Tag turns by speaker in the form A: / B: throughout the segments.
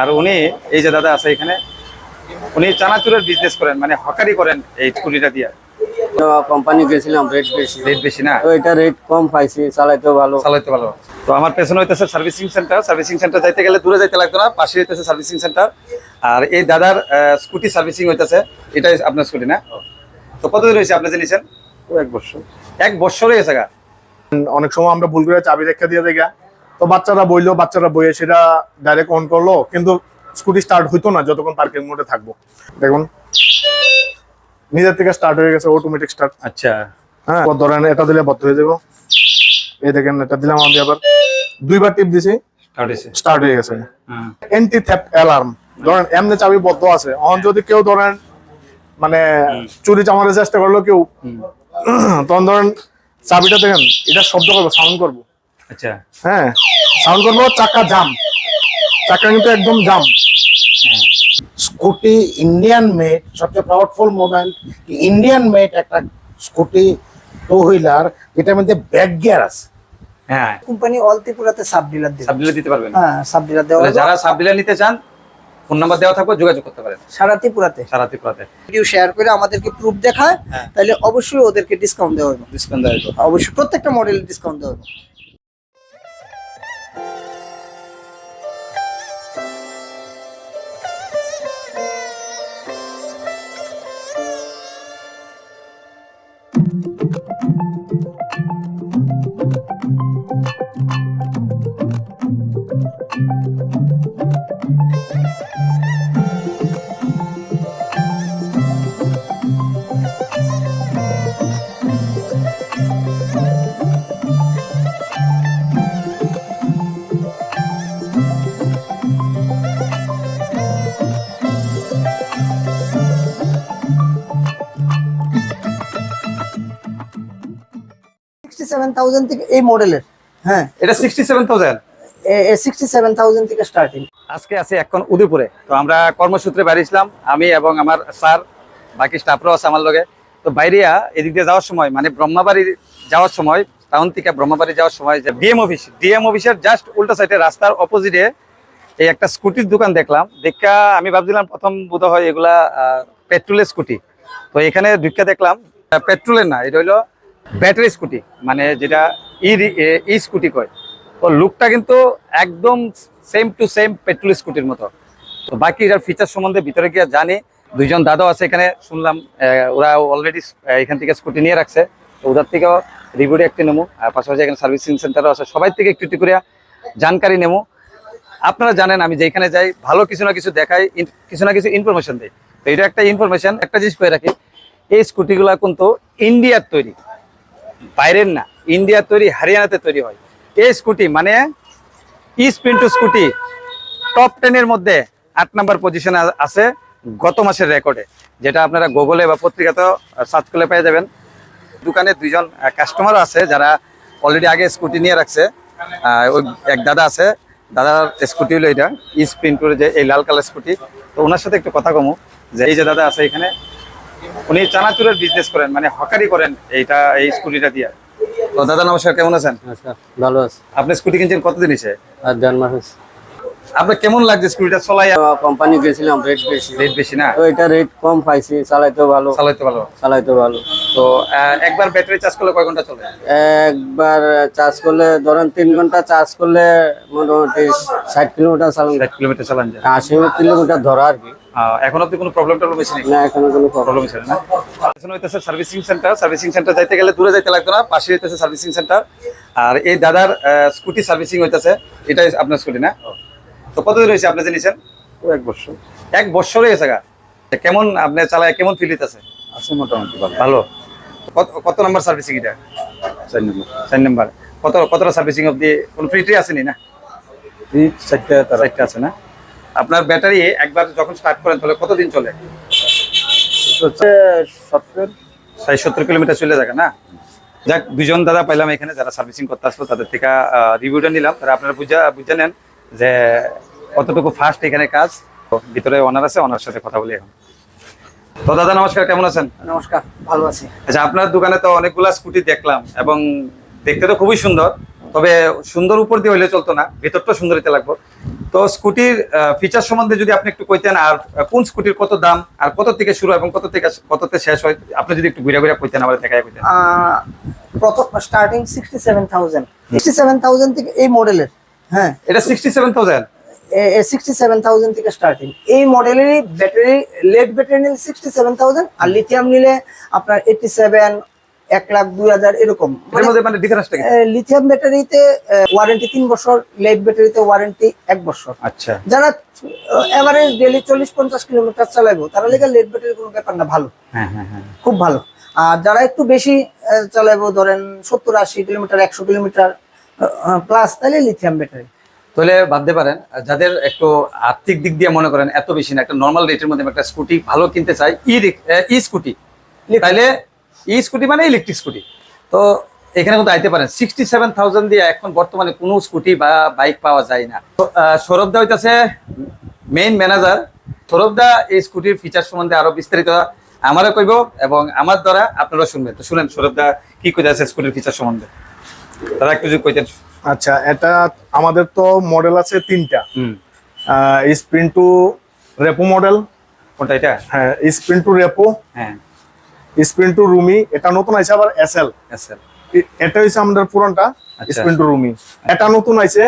A: আর উনি এই যে দাদা আছে এখানে উনি চানাচুরের বিজনেস করেন মানে হকারি করেন এই স্কুটিটা দিয়ে।
B: কোম্পানি গেছিলাম রেট বেশি।
A: রেট বেশি না?
B: এটা রেট কম পাইছি চালাইতেও ভালো।
A: চালাইতে ভালো। তো আমার পেছনে হইতেছে সার্ভিসিং সেন্টার সার্ভিসিং সেন্টার যাইতে গেলে দূরে যাইতে লাগতো না পাশে হইতেছে সার্ভিসিং সেন্টার আর এই দাদার স্কুটি সার্ভিসিং হইতেছে এটাই আপনার স্কুটি না? তো কতদিন হয়েছে আপনি জেনেছেন
C: এক বছর।
A: এক বছর হয়েছে গা।
C: অনেক সময় আমরা ভুল করে চাবি রেখে দিয়ে দেয় তো বাচ্চারা বইলো বাচ্চারা বইয়ে সেটা ডাইরেক্ট অন করল কিন্তু স্কুটি স্টার্ট হইতো না যতক্ষণ পার্কিং মোডে থাকব। দেখুন নিজের থেকে স্টার্ট হয়ে গেছে অটোমেটিক স্টার্ট
A: আচ্ছা।
C: হ্যাঁ ধরেন এটা দিলে বদ্ধ হয়ে যাব। এই দেখেন এটা দিলাম আমি আবার। দুইবার টিপ দিছি
A: স্টার্ট
C: হয়ে গেছে। এন্টি থ্যাপ অ্যালার্ম ধরেন এমনি চাবি বদ্ধ আছে। এখন যদি কেউ ধরেন মানে চুরি চামারের চেষ্টা করল কেউ তখন ধরেন চাবিটা দেখেন এটা শব্দ করব সাউন্ড করব।
A: আচ্ছা।
C: হ্যাঁ সাউন্ড করব চাকা জাম চাকা কিন্তু একদম জাম
D: স্কুটি ইন্ডিয়ান মেড সবচেয়ে প্রাউডফুল মোমেন্ট ইন্ডিয়ান মেড একটা স্কুটি টু হুইলার যেটার মধ্যে ব্যাক গিয়ার আছে।
A: হ্যাঁ।
E: কোম্পানি অল ত্রিপুরাতে সাব ডিলার দিবে।
A: সাব ডিলার দিতে পারবেন।
E: হ্যাঁ সাব ডিলার দেওয়া
A: যারা সাব ডিলার নিতে চান ফোন নাম্বার দেওয়া থাকবে যোগাযোগ করতে পারেন।
E: সারা ত্রিপুরাতে।
A: সারা ত্রিপুরাতে।
E: ভিডিও শেয়ার করে আমাদেরকে প্রুফ দেখায়
A: হ্যাঁ।
E: তাহলে অবশ্যই ওদেরকে ডিসকাউন্ট দেওয়া হবে।
A: ডিসকাউন্ট দেওয়া হবে।
E: অবশ্যই প্রত্যেকটা মডেল ডিসকাউন্ট দেওয়া হবে। সিক্সটি সেভেন থাউজেন্ড থেকে এই মডেলের হ্যাঁ।
A: এটা sixty seven thousand
E: sixty seven thousand থেকে স্টার্টিং
A: আজকে আছি এখন উদয়পুরে। তো আমরা কর্মসূত্রে বাড়িছিলাম আমি এবং আমার স্যার বাকি স্টাফরাও আছে আমার লগে। তো বাইরিয়া এদিক দিয়ে যাওয়ার সময় মানে ব্রহ্মাবাড়ি যাওয়ার সময় টাউন থেকে ব্রহ্মাবাড়ি যাওয়ার সময় যে ডিএম অফিস ডিএম অফিসের জাস্ট উল্টা সাইডে রাস্তার অপোজিটে এই একটা স্কুটির দোকান দেখলাম। দেখা আমি ভাবছিলাম প্রথম বোধ হয় এগুলা পেট্রোলের স্কুটি তো এখানে ঢুকে দেখলাম পেট্রোলের না এটা হলো ব্যাটারি স্কুটি মানে যেটা ই স্কুটি কয়। তো লুকটা কিন্তু একদম সেম টু সেম পেট্রোল স্কুটির মতো। তো বাকি এটার ফিচার সম্বন্ধে ভিতরে গিয়ে জানি। দুইজন দাদাও আছে এখানে, শুনলাম ওরা অলরেডি এখান থেকে স্কুটি নিয়ে রাখছে। তো ওদের থেকেও রিভিউটা একটু নেব আর পাশাপাশি এখানে সার্ভিসিং সেন্টারও আছে। সবাই থেকে একটু একটু করে জানকারি নেব আপনারা জানেন, আমি যেখানে যাই, ভালো কিছু না কিছু দেখাই কিছু না কিছু ইনফরমেশন দিই। তো এটা একটা ইনফরমেশন একটা জিনিস করে রাখি। এই স্কুটিগুলা কিন্তু ইন্ডিয়ার তৈরি। বাইরের না ইন্ডিয়ার তৈরি, হরিয়ানাতে তৈরি হয়। এই স্কুটি মানে ই স্পিন্টু স্কুটি টপ টেনের মধ্যে আট নাম্বার পজিশনে আছে গত মাসের রেকর্ডে যেটা আপনারা গুগলে বা পত্রিকাতেও সার্চ করলে পেয়ে যাবেন। দোকানে দুইজন কাস্টমার আছে যারা অলরেডি আগে স্কুটি নিয়ে রাখছে। ওই এক দাদা আছে, দাদার স্কুটি হলো এটা ই স্পিন্টুর যে এই লাল কালার স্কুটি। তো ওনার সাথে একটু কথা কমু, যে এই যে দাদা আছে এখানে উনি চানাচুরের বিজনেস করেন মানে হকারি করেন এইটা এই স্কুটিটা দিয়ে। তো দাদা নমস্কার কেমন আছেন?
B: আচ্ছা ভালো আছে।
A: আপনি স্কুটি কিনছেন কতদিন হয়েছে?
B: আর দেড় মাস হয়েছে।
A: আপনার কেমন লাগছে স্কুটিটা চলাই?
B: কোম্পানি গেছিলাম রেট বেশি।
A: রেট বেশি না?
B: তো এটা রেট কম পাইছি চালাইতেও ভালো।
A: চালাইতে ভালো।
B: চালাইতেও ভালো।
A: তো একবার ব্যাটারি চার্জ করলে কয় ঘণ্টা চলে?
B: একবার চার্জ করলে ধরেন তিন ঘণ্টা চার্জ করলে মোটামুটি ষাট কিলোমিটার চালান
A: ষাট কিলোমিটার চালান যায়।
B: আশি কিলোমিটার ধরা আর কি।
A: এখন অব্দি কোনো প্রবলেম টবলেম নেই
B: না এখানে কোনো প্রবলেম
A: ছিল না পেছনে হইতেছে সার্ভিসিং সেন্টার সার্ভিসিং সেন্টার যাইতে গেলে দূরে যাইতে লাগতো না পাশে হইতেছে সার্ভিসিং সেন্টার আর এই দাদার স্কুটি সার্ভিসিং হইতেছে এটাই আপনার স্কুটি না? তো কতদিন হয়েছে আপনি জেনেছেন
C: এক বছর।
A: এক বছর হয়েছে গা? কেমন আপনি চালায় কেমন ফিল হইতেছে?
C: আছে মোটামুটি ভালো।
A: ভালো? কত কত নাম্বার সার্ভিসিং এটা?
C: চার নম্বর
A: চার নাম্বার কত কতটা সার্ভিসিং অব্দি কোনো ফ্রি ট্রি আসেনি না?
C: এই চারটা
A: চারটা আছে না? আপনার ব্যাটারি একবার যখন স্টার্ট করেন তাহলে কতদিন চলে?
C: সত্তর।
A: ষাট সত্তর কিলোমিটার চলে যাবে না? যাক দুজন দাদা পাইলাম এখানে যারা সার্ভিসিং করতে আসলো তাদের থেকে রিভিউটা নিলাম। তারা আপনারা বুঝা বুঝে নেন যে কতটুকু ফাস্ট এখানে কাজ। ভিতরে ওনার আছে ওনার সাথে কথা বলি এখন। তো দাদা নমস্কার কেমন আছেন?
E: নমস্কার ভালো আছি।
A: আচ্ছা আপনার দোকানে তো অনেকগুলা স্কুটি দেখলাম এবং দেখতে তো খুবই সুন্দর। তবে সুন্দর উপর দিয়ে হইলে চলতো না ভেতরটা সুন্দর হইতে লাগবো। তো স্কুটির ফিচার সম্বন্ধে যদি আপনি একটু কইতেন আর কোন স্কুটির কত দাম আর কত থেকে শুরু এবং কত থেকে কততে শেষ হয় আপনি যদি একটু ঘুরে ঘুরে কইতেন আমাদের দেখায় কইতেন।
E: প্রথম starting sixty seven thousand sixty seven thousand থেকে এই মডেলের হ্যাঁ।
A: এটা sixty seven thousand
E: sixty seven thousand থেকে স্টার্টিং এই মডেলেরই ব্যাটারি লেড ব্যাটারি নিলে সিক্সটি সেভেন থাউজেন্ড আর লিথিয়াম নিলে আপনার এইটটি সেভেন এক লাখ দুই হাজার এরকম। লিথিয়াম ব্যাটারিতে ওয়ারেন্টি তিন বছর লেড ব্যাটারিতে ওয়ারেন্টি এক বছর।
A: আচ্ছা।
E: যারা এভারেজ ডেলি চল্লিশ পঞ্চাশ কিলোমিটার চালাবো তারা লেগে লেড ব্যাটারি কোনো ব্যাপার না ভালো।
A: হ্যাঁ হ্যাঁ হ্যাঁ।
E: খুব ভালো। আর যারা একটু বেশি চালাবো ধরেন সত্তর আশি কিলোমিটার একশো কিলোমিটার প্লাস তাহলে লিথিয়াম ব্যাটারি
A: তাহলে বাদতে পারেন যাদের একটু আর্থিক দিক দিয়ে মনে করেন এত বেশি না একটা নর্মাল রেটের মধ্যে একটা স্কুটি ভালো কিনতে চাই ই ই স্কুটি তাইলে ই স্কুটি মানে ইলেকট্রিক স্কুটি। তো এখানে কিন্তু আইতে পারেন। সিক্সটি সেভেন থাউজেন্ড দিয়ে এখন বর্তমানে কোনো স্কুটি বা বাইক পাওয়া যায় না। তো, আহ, সৌরভ দা হইতাছে মেইন ম্যানেজার সৌরভ দা এই স্কুটির ফিচার সম্বন্ধে আরও বিস্তারিত আমারও কইব এবং আমার দ্বারা আপনারা শুনবেন। তো শুনেন সৌরভ দা কি কইতাছে স্কুটির ফিচার সম্বন্ধে? তারা একটু কইতেন।
C: আচ্ছা এটা আমাদের তো মডেল আছে তিনটা।
A: হুম।
C: স্প্রিন টু রেপো মডেল
A: কোনটা এটা?
C: হ্যাঁ স্প্রিন টু রেপো
A: হ্যাঁ।
C: স্প্রিন টু রুমি এটা নতুন আছে আবার এসএল
A: এসএল
C: এটা হচ্ছে আমাদের পুরনটা
A: আচ্ছা।
C: স্প্রিন টু রুমি। এটা নতুন আছে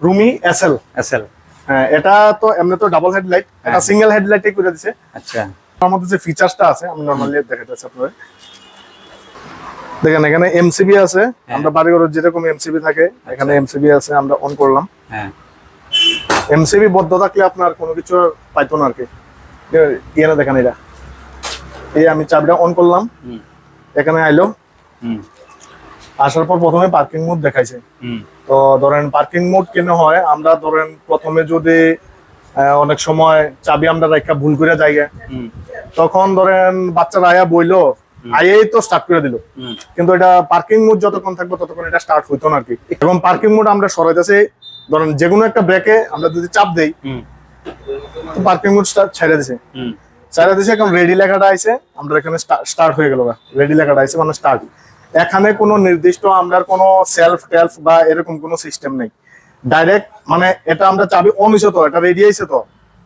C: রুমি এসএল
A: এসএল
C: হ্যাঁ এটা তো এমনি তো ডাবল হেডলাইট এটা
A: হ্যাঁ।
C: সিঙ্গেল হেডলাইটে করে দিছে।
A: আচ্ছা।
C: আমার মধ্যে যে ফিচারসটা আছে আমি নরমালি দেখাতে চাচ্ছি আপনাদের। দেখেন এখানে এমসিবি আছে
A: হ্যাঁ।
C: আমরা বাড়িঘরের যেরকম এমসিবি থাকে এখানে এমসিবি আছে আমরা অন করলাম।
A: হ্যাঁ।
C: এমসিবি বদ্ধ থাকলে আপনার কোনো কিছু পাইতো না আর কি। ইয়ে না দেখেন এটা। এই আমি চাবিটা অন করলাম। এখানে আইলো।
A: হুম।
C: আসার পর প্রথমে পার্কিং মোড দেখাইছে। তো ধরেন পার্কিং মোড কেন হয় আমরা ধরেন প্রথমে যদি অনেক সময় চাবি আমরা রাখা ভুল করে যাই
A: হুম।
C: তখন ধরেন বাচ্চারা আয়া বইলো আয়েই তো স্টার্ট করে দিল। কিন্তু এটা পার্কিং মোড যতক্ষণ থাকবে ততক্ষণ এটা স্টার্ট হইতো না আর কি এবং পার্কিং মোড আমরা সরাইতেছি ধরেন যে কোনো একটা ব্রেকে আমরা যদি চাপ দেই তো পার্কিং মোড স্টার্ট ছেড়ে দিছে। ছেড়ে দিছে এখন রেডি লেখাটা আইছে, আমরা এখানে স্টার্ট হয়ে গেল রেডি লেখাটা আইছে মানে স্টার্ট এখানে কোনো নির্দিষ্ট আমরা কোনো সেলফ টেলফ বা এরকম কোনো সিস্টেম নেই। ডাইরেক্ট মানে এটা আমরা চাবি অন হয়েছে তো, এটা রেডি আইছে তো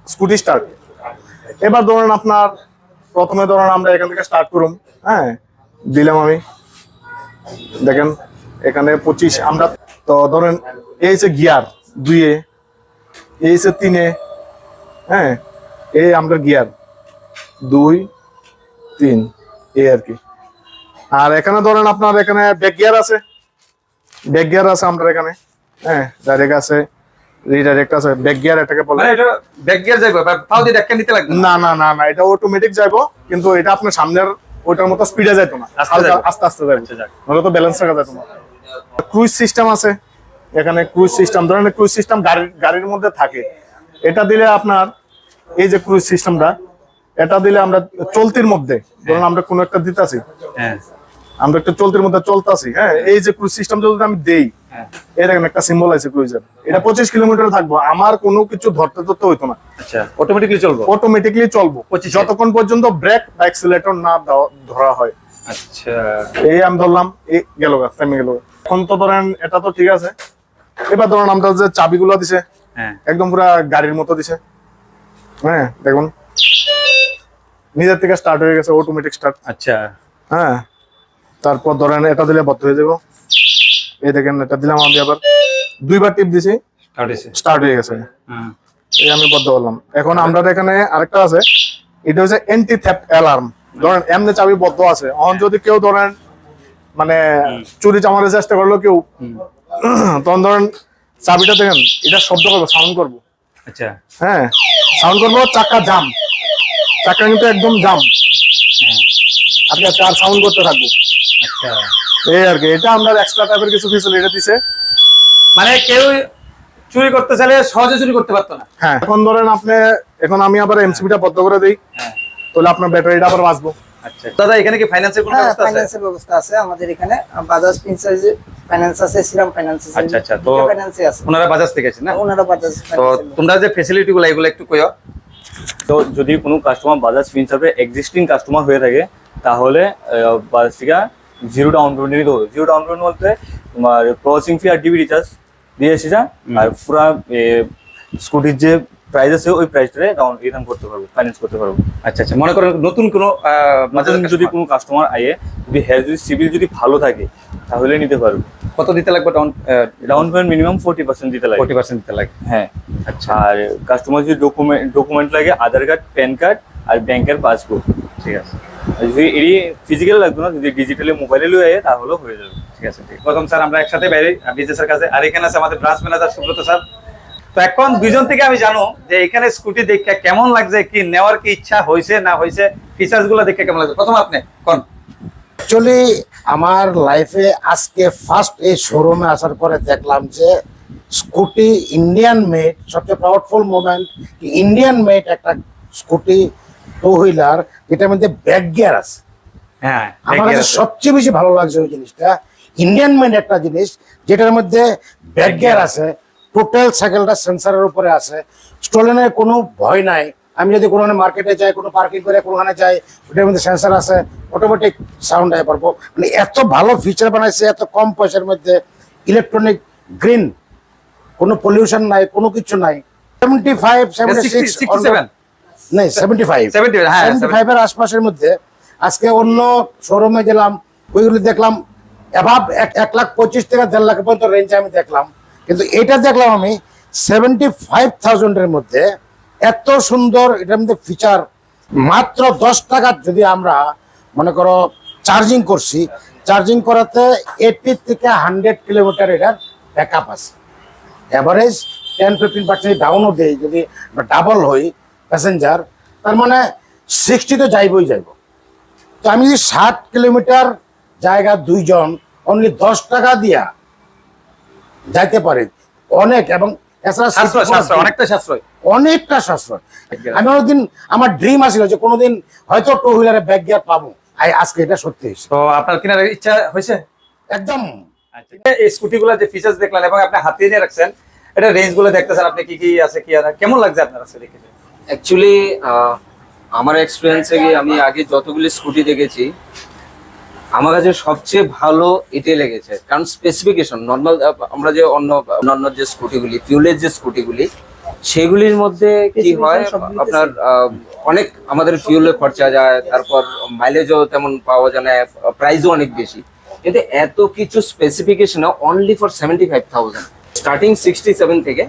C: স্কুটি স্টার্ট এবার ধরেন আপনার, প্রথমে ধরেন আমরা এখান থেকে স্টার্ট করুম হ্যাঁ? দিলাম আমি। দেখেন, এখানে পঁচিশ, আমরা তো ধরেন এই যে গিয়ার দুইয়ে এই যে তিনে হ্যাঁ? এই আমরা গিয়ার দুই তিন এই আর কি। আর এখানে ধরেন আপনার এখানে ব্যাক গিয়ার আছে। ব্যাক গিয়ার আছে আমরা এখানে। হ্যাঁ ডাইরেক্ট আছে রিডাইরেক্ট আছে। ব্যাক গিয়ার এটাকে বলে
A: মানে এটা ব্যাক গিয়ার যাইবো পাও দিয়ে ধাক্কা নিতে লাগবে না?
C: না না না এটা অটোমেটিক যাইবো কিন্তু এটা আপনার সামনের ওইটার মতো স্পিডে যাইতো না।
A: আস্তে
C: আস্তে যাইবো।
A: আচ্ছা,
C: নয়তো তো ব্যালেন্স রাখা যেত না। ক্রুজ সিস্টেম আছে। এখানে ক্রুজ সিস্টেম ধরেন ক্রুজ সিস্টেম গাড়ির গাড়ির মধ্যে থাকে। এটা দিলে আপনার এই যে ক্রুজ সিস্টেমটা এটা দিলে আমরা চলতির মধ্যে ধরুন আমরা কোনো একটা দিতেছি।
A: হ্যাঁ।
C: আমরা একটা চলতির মধ্যে চলতেছি হ্যাঁ? এই যে ক্রুজ সিস্টেম যদি আমি দেই
A: হ্যাঁ।
C: একটা সিম্বল আছে ক্রুজের এটা পঁচিশ কিলোমিটার থাকব আমার কোনো কিছু ধরতে ধরতে হইতো না।
A: আচ্ছা অটোমেটিকলি চলবো?
C: অটোমেটিকলি চলবো। যতক্ষণ পর্যন্ত ব্রেক বা অ্যাক্সিলেটর না ধরা হয়।
A: আচ্ছা।
C: এই আমি ধরলাম এই গেল গা থেমে গেল এখন তো ধরেন এটা তো ঠিক আছে। এবার ধরেন আমরা যে চাবি চাবিগুলো দিছে
A: হ্যাঁ।
C: একদম পুরা গাড়ির মতো দিছে। হ্যাঁ দেখুন। নিজের থেকে স্টার্ট হয়ে গেছে অটোমেটিক স্টার্ট
A: আচ্ছা।
C: হ্যাঁ। তারপর ধরেন এটা দিলে বদ্ধ হয়ে যাব। এই দেখেন এটা দিলাম আমি আবার। দুইবার টিপ দিছি
A: স্টার্ট
C: হয়ে গেছে। এই আমি বদ্ধ করলাম এখন আমরা এখানে আরেকটা আছে এটা হচ্ছে এন্টি থ্যাপ্ট অ্যালার্ম ধরেন এমনি চাবি বদ্ধ আছে। অন যদি কেউ ধরেন মানে চুরি চামারের চেষ্টা করল কেউ তখন ধরেন চাবিটা দেখেন এটা শব্দ করব সাউন্ড করব।
A: আচ্ছা।
C: হ্যাঁ সাউন্ড করব চাকা জাম। চাকা কিন্তু একদম জাম।
A: হ্যাঁ।
C: আপনি চার সাউন্ড করতে থাকব।
A: আচ্ছা।
C: এই আর কি এটা আমরা এক্সট্রা টাইপের কিছু ফেসিলিটি দিছে।
A: মানে কেউ চুরি করতে চাইলে সহজে চুরি করতে পারতো না।
C: হ্যাঁ। এখন ধরেন আপনি এখন আমি আবার এমসিবিটা বদ্ধ করে দিই।
A: হ্যাঁ।
C: তাহলে আপনার ব্যাটারিটা আবার বাঁচবো।
A: আচ্ছা। দাদা এখানে কি ফাইন্যান্সের কোনো
E: হ্যাঁ
A: ব্যবস্থা আছে?
E: ফাইন্যান্সের ব্যবস্থা আছে। আমাদের এখানে বাজাজ ফিন্সার্জ ফাইন্যান্স আছে শ্রীরাম ফাইন্যান্স আছে
A: আচ্ছা, আচ্ছা, তো-
E: ফাইন্যান্সে আছে।
A: ওনারা বাজাজ থেকে আছে না?
E: ওনারা বাজাজ
A: তো তোমরা যে ফেসিলিটি গুলো এগুলো একটু কইও।
F: তো যদি কোনো কাস্টমার বাজাজ ফিনসার্ভে এক্সিস্টিং কাস্টমার হয়ে থাকে তাহলে বাজাজ থেকে জিরো ডাউন পেমেন্ট নিতে হবে। জিরো ডাউন পেমেন্ট বলতে তোমার প্রসেসিং ফি আর ডিবি রিচার্জ দিয়ে এসেছে আর পুরা স্কুটির যে প্রাইস আছে ওই প্রাইসটারে ডাউন রিটার্ন করতে পারব ফাইন্যান্স করতে পারব।
A: আচ্ছা আচ্ছা মনে করেন নতুন কোনো
F: নতুন যদি কোনো কাস্টমার আয়ে যদি হেলথ যদি সিভিল যদি ভালো থাকে তাহলে নিতে পারবে।
A: কত দিতে লাগবে down
F: down payment minimum forty percent দিতে লাগে।
A: ফোর্টি পার্সেন্ট দিতে লাগে।
F: হ্যাঁ। আর কাস্টমার যদি ডকুমেন্ট ডকুমেন্ট লাগে আধার কার্ড প্যান কার্ড আর ব্যাংকের পাসবুক
A: ঠিক আছে?
F: যদি এটি ফিজিক্যাল লাগবে না যদি ডিজিটালি মোবাইলে লয়ে যায় তাহলেও হয়ে যাবে।
A: ঠিক আছে? ঠিক প্রথম স্যার আমরা একসাথে বাইরে বিজনেসের কাছে আর এখানে আছে আমাদের ব্রাঞ্চ ম্যানেজার সুব্রত স্যার। তো এখন দুইজন থেকে আমি জানো যে এখানে স্কুটি দেখে কেমন লাগছে কি নেওয়ার কি ইচ্ছা হয়েছে না হয়েছে ফিচার্সগুলো দেখে কেমন লাগছে? প্রথম আপনি কোন?
D: অ্যাকচুয়ালি আমার লাইফে আজকে ফার্স্ট এই শোরুমে আসার পরে দেখলাম যে স্কুটি ইন্ডিয়ান মেড সবচেয়ে পাওয়ারফুল মোমেন্ট ইন্ডিয়ান মেড একটা স্কুটি টু হুইলার যেটার মধ্যে ব্যাক গিয়ার আছে।
A: হ্যাঁ
D: আমার কাছে সবচেয়ে বেশি ভালো লাগছে ওই জিনিসটা। ইন্ডিয়ান মেড একটা জিনিস যেটার মধ্যে ব্যাক গিয়ার আছে টোটাল সাইকেলটা সেন্সারের উপরে আছে। স্টোলেনের কোনো ভয় নাই। আমি যদি কোনো মার্কেটে যাই কোনো পার্কিং করে কোনোখানে যাই ওটার মধ্যে সেন্সার আছে অটোমেটিক সাউন্ড আয় পারব মানে এত ভালো ফিচার বানাইছে এত কম পয়সার মধ্যে ইলেকট্রনিক গ্রিন কোনো পলিউশন নাই কোনো কিছু নাই। সেভেন্টি ফাইভ সেভেন্টি সিক্স নেই সেভেন্টি ফাইভ
A: সেভেন্টি
D: সেভেন্টি আশপাশের মধ্যে আজকে অন্য শোরুমে গেলাম ওইগুলো দেখলাম অ্যাভাব এক লাখ পঁচিশ থেকে দেড় লাখ পর্যন্ত রেঞ্জে আমি দেখলাম। কিন্তু এটা দেখলাম আমি সেভেন্টি ফাইভ থাউজেন্ডের মধ্যে এত সুন্দর এটার মধ্যে ফিচার মাত্র দশ টাকা যদি আমরা মনে করো চার্জিং করছি চার্জিং করাতে এইটি থেকে হান্ড্রেড কিলোমিটার এটার ব্যাকআপ আছে। অ্যাভারেজ টেন ফিফটিন পার্সেন্ট ডাউনও দেয় যদি ডাবল হই প্যাসেঞ্জার তার মানে সিক্সটি তো যাইবই যাইব। তো আমি যদি ষাট কিলোমিটার জায়গা দুইজন অনলি দশ টাকা দিয়া যাইতে পারি অনেক এবং
A: অনেকটা সাশ্রয়।
D: অনেকটা সাশ্রয়। আমি অনেকদিন আমার ড্রিম আছিল যে কোনোদিন হয়তো টু হুইলারে ব্যাক গিয়ার পাবো। আজকে এটা সত্যি
A: তো আপনার কেনার ইচ্ছা হয়েছে?
D: একদম।
A: আচ্ছা। এই স্কুটি গুলো যে ফিচার্স দেখলেন এবং আপনি হাতিয়ে নিয়ে রাখছেন এটা রেঞ্জগুলো দেখতে দেখতেছেন আপনি কি কি আছে কি আছে? কেমন লাগছে আপনার কাছে দেখে?
B: অ্যাকচুয়ালি আমার এক্সপিরিয়েন্সে গিয়ে আমি আগে যতগুলি স্কুটি দেখেছি আমার কাছে সবচেয়ে ভালো এটাই লেগেছে। কারণ স্পেসিফিকেশন নর্মাল আমরা যে অন্য অন্য যে স্কুটিগুলি ফিউলের যে স্কুটিগুলি সেগুলির মধ্যে কি হয় আপনার আহ, অনেক আমাদের ফিউলের খরচা যায় তারপর মাইলেজও তেমন পাওয়া যায় না প্রাইসও অনেক বেশি। কিন্তু এত কিছু specification only for seventy five thousand starting sixty seven থেকে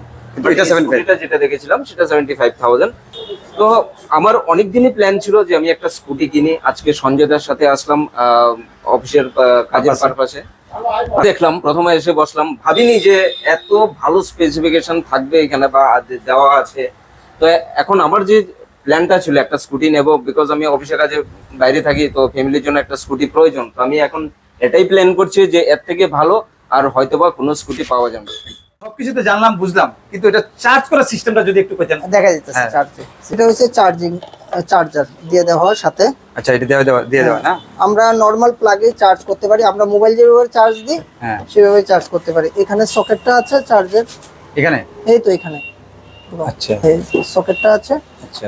A: এটা
B: যেটা দেখেছিলাম সেটা সেভেন্টি ফাইভ থাউজেন্ড তো আমার অনেক দিনই প্ল্যান ছিল যে আমি একটা স্কুটি কিনি। আজকে সঞ্জয়দার সাথে আসলাম অফিসের কাজের। পারপাসে। দেখলাম প্রথমে এসে বসলাম। ভাবিনি যে এত ভালো স্পেসিফিকেশন থাকবে এখানে বা দেওয়া আছে। তো এখন আমার যে প্ল্যানটা ছিল একটা স্কুটি নেব বিকজ আমি অফিসের কাজে বাইরে থাকি তো ফ্যামিলির জন্য একটা স্কুটি প্রয়োজন। তো আমি এখন এটাই প্ল্যান করছি যে এর থেকে ভালো আর হয়তোবা কোনো স্কুটি পাওয়া যাবে।
A: সবকিছু তো জানলাম বুঝলাম। কিন্তু এটা চার্জ করার সিস্টেমটা যদি একটু পেতেন
E: দেখা
A: হ্যাঁ।
E: চার্জে সেটা হচ্ছে চার্জিং চার্জার দিয়ে দেওয়া হয় সাথে।
A: আচ্ছা এটা দেওয়া দেওয়া দিয়ে দেওয়া না?
E: আমরা নর্মাল প্লাগে চার্জ করতে পারি। আমরা মোবাইল যেভাবে চার্জ দিই
A: হ্যাঁ।
E: সেভাবে চার্জ করতে পারি। এখানে সকেটটা আছে চার্জের
A: এখানে?
E: এই তো এখানে।
A: আচ্ছা।
E: এই সকেটটা আছে।
A: আচ্ছা।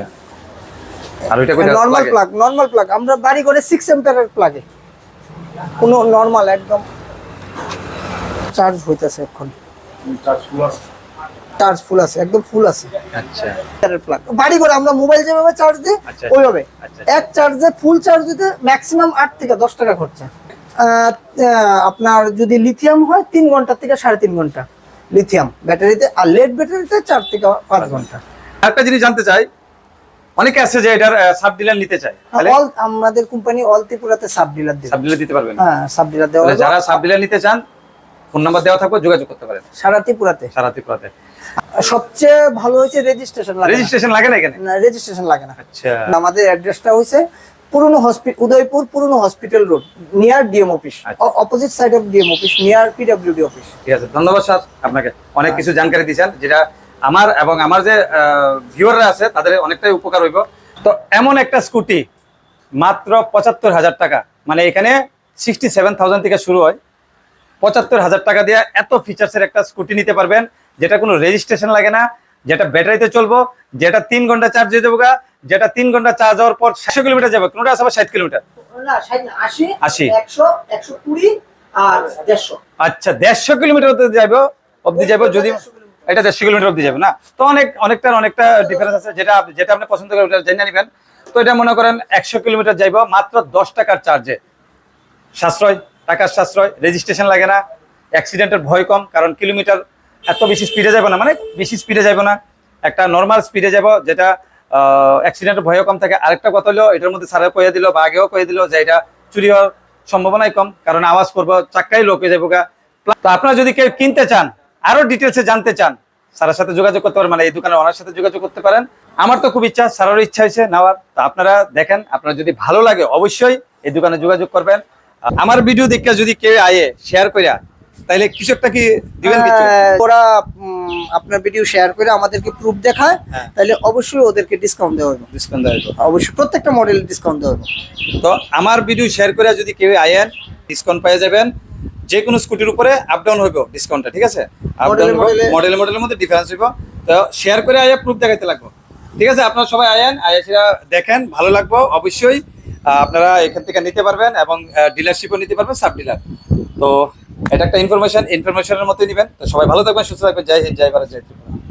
A: আর ওইটা কই
E: নর্মাল প্লাগ নর্মাল প্লাগ আমরা বাড়ি করে সিক্স এম্পিয়ারের প্লাগে কোনো নর্মাল একদম চার্জ হইতেছে এখন। চার্জ ফুল আছে। একদম ফুল আছে।
A: আচ্ছা।
E: প্লাগ বাড়ি করে আমরা মোবাইল যেভাবে চার্জ দিই
A: আচ্ছা।
E: ওইভাবে।
A: আচ্ছা।
E: এক চার্জে ফুল চার্জ দিতে ম্যাক্সিমাম আট থেকে দশ টাকা খরচা। আপনার যদি লিথিয়াম হয় তিন ঘণ্টা থেকে সাড়ে তিন ঘণ্টা। লিথিয়াম ব্যাটারিতে আর লেড ব্যাটারিতে চার থেকে পাঁচ ঘণ্টা।
A: আরেকটা জিনিস জানতে চাই অনেকে আছে যে এটার সাব ডিলার নিতে চায়। তাহলে
E: অল আমাদের কোম্পানি অল ত্রিপুরাতে সাব ডিলার দিবে।
A: সাব ডিলার দিতে পারবেন।
E: হ্যাঁ সাব ডিলার দেওয়া
A: যারা সাব ডিলার নিতে চান ফোন নাম্বার দেওয়া থাকবে যোগাযোগ করতে পারেন।
E: সারা ত্রিপুরাতে
A: সারা ত্রিপুরাতে
E: সবচেয়ে ভালো হয়েছে রেজিস্ট্রেশন লাগে
A: রেজিস্ট্রেশন লাগে না এখানে?
E: না রেজিস্ট্রেশন লাগে না।
A: আচ্ছা।
E: আমাদের অ্যাড্রেসটা হয়েছে পুরনো হসপিটাল উদয়পুর পুরনো hospital road near DM office
A: আচ্ছা।
E: Opposite side of DM office near PWD office
A: ঠিক আছে ধন্যবাদ স্যার আপনাকে অনেক কিছু জানকারি দিয়েছেন যেটা আমার এবং আমার যে ভিউয়াররা আছে তাদের অনেকটাই উপকার হইব। তো এমন একটা স্কুটি মাত্র পঁচাত্তর হাজার টাকা মানে এখানে সিক্সটি সেভেন থাউজেন্ড থেকে শুরু হয়। পঁচাত্তর হাজার টাকা দিয়ে এত ফিচার্সের একটা স্কুটি নিতে পারবেন যেটা কোনো রেজিস্ট্রেশন লাগে না যেটা ব্যাটারিতে চলবো যেটা তিন ঘণ্টা চার্জ যাব গা, যেটা তিন ঘণ্টা চার্জ হওয়ার পর একশো কিলোমিটার যাবে। কোনোটা আবার ষাট কিলোমিটার
E: আশি
A: আচ্ছা দেড়শো কিলোমিটার অব্দি যাইবো অব্দি যাইবো যদি এটা দেড়শো কিলোমিটার অব্দি যাবে না? তো অনেক অনেকটা অনেকটা ডিফারেন্স আছে যেটা যেটা আপনি পছন্দ করেন ওটা জেনে নেবেন। তো এটা মনে করেন একশো কিলোমিটার যাইব মাত্র দশ টাকার চার্জে সাশ্রয়। টাকার সাশ্রয় রেজিস্ট্রেশন লাগে না অ্যাক্সিডেন্টের ভয় কম, কারণ কিলোমিটার এত বেশি স্পিডে যাব না মানে বেশি স্পিডে যাব না, একটা নর্মাল স্পিডে যাব যেটা অ্যাক্সিডেন্টের ভয় কম থাকে। আরেকটা কথা হলো, এটার মধ্যে স্যারে কয়ে দিল বা আগেও কয়ে দিল যে এটা চুরি হওয়ার সম্ভাবনাই কম, কারণ আওয়াজ করব, চাক্কাই লোক যাব গা। তো আপনারা যদি কেউ কিনতে চান, আরও ডিটেলসে জানতে চান স্যারের সাথে যোগাযোগ করতে পারেন মানে এই দোকানের ওনার সাথে যোগাযোগ করতে পারেন। আমার তো খুব ইচ্ছা স্যারেরও ইচ্ছা হয়েছে নেওয়ার। তো আপনারা দেখেন, আপনারা যদি ভালো লাগে, অবশ্যই এই দোকানে যোগাযোগ করবেন। আমার ভিডিও দেখে যদি কেউ আয়ে শেয়ার করিয়া তাহলে কিছু একটা কি দিবেন কিছু?
E: ওরা আপনার ভিডিও শেয়ার করে আমাদেরকে প্রুফ দেখায়
A: হ্যাঁ।
E: তাহলে অবশ্যই ওদেরকে ডিসকাউন্ট দেওয়া হবে।
A: ডিসকাউন্ট দেওয়া হবে।
E: অবশ্যই প্রত্যেকটা মডেল ডিসকাউন্ট দেওয়া হবে।
A: তো আমার ভিডিও শেয়ার করে যদি কেউ আয়েন ডিসকাউন্ট পেয়ে যাবেন। যে কোনো স্কুটির উপরে আপ ডাউন হইব ডিসকাউন্টটা ঠিক আছে? আপ ডাউন মডেল মডেলের মধ্যে ডিফারেন্স হইব। তো শেয়ার করে আয়া প্রুফ দেখাইতে লাগবো। ঠিক আছে? আপনারা সবাই আয়েন আয়া সেটা দেখেন ভালো লাগবো অবশ্যই। আপনারা এখান থেকে নিতে পারবেন এবং ডিলারশিপও নিতে পারবেন সাব ডিলার তো, এটা একটা ইনফরমেশন ইনফরমেশনের মতোই নেবেন। তো সবাই ভালো থাকবেন, সুস্থ থাকবেন। জয় হিন্দ, জয় ভারত, জয় ত্রিপুরা।